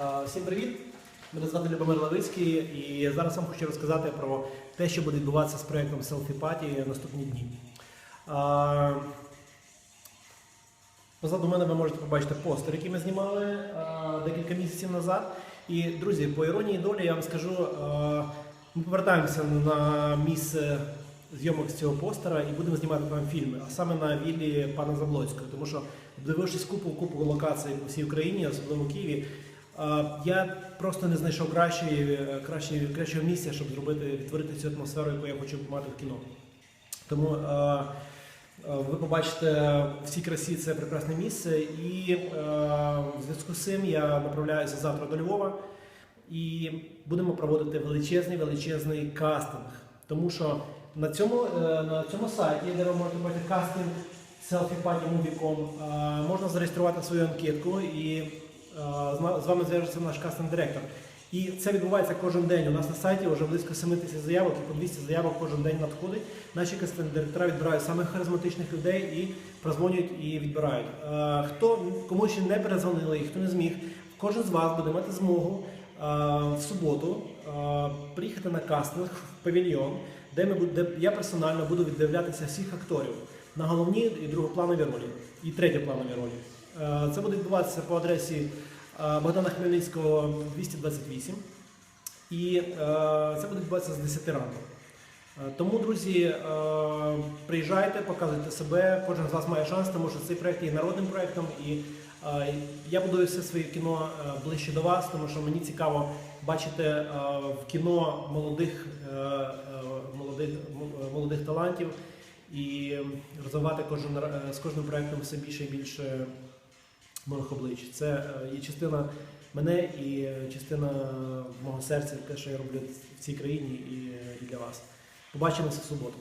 А, Всім привіт! Мене звати Любомир Лавицький і зараз вам хочу розказати про те, що буде відбуватися з проєктом Selfie Party наступні дні. А, Позаду мене ви можете побачити постер, який ми знімали декілька місяців назад. І, друзі, по іронії долі я вам скажу, ми повертаємося на місце зйомок з цього постера і будемо знімати там фільми, а саме на віллі пана Заблоцького. Тому що, обдивившись купу купу локацій по всій Україні, особливо в Києві, я просто не знайшов кращої, кращої, кращого місця, щоб зробити, відтворити цю атмосферу, яку я хочу мати в кіно. Тому е, е, ви побачите в цій красі це прекрасне місце. І е, в зв'язку з цим я направляюся завтра до Львова і будемо проводити величезний величезний кастинг. Тому що на цьому, е, на цьому сайті, де ви можете бачити кастинг selfiepartymovie.com, е, можна зареєструвати свою анкетку і е, з вами зв'яжеться наш кастинг-директор. І це відбувається кожен день. У нас на сайті вже близько 7 тисяч заявок і по 200 заявок кожен день надходить. Наші кастинг-директора відбирають самих харизматичних людей і прозвонюють і відбирають. Е, Хто кому ще не перезвонили і хто не зміг, кожен з вас буде мати змогу е, в суботу е, приїхати на кастинг в павільйон, де ми де я персонально буду віддивлятися всіх акторів на головні і другопланові ролі, і третьопланові ролі. Е, Це буде відбуватися по адресі е, Богдана Хмельницького 228. І е, це буде відбуватися з 10 ранку. Е, Тому, друзі, е, приїжджайте, показуйте себе. Кожен з вас має шанс, тому що цей проект є народним проектом. І е, я будую все своє кіно е, ближче до вас, тому що мені цікаво бачити е, в кіно молодих, е, е, молодих, молодих талантів і розвивати кожен е, з кожним проектом все більше і більше моїх облич. Це е, є частина мене і е, частина мого серця, те, що я роблю в цій країні е, і для вас. Побачимося в суботу.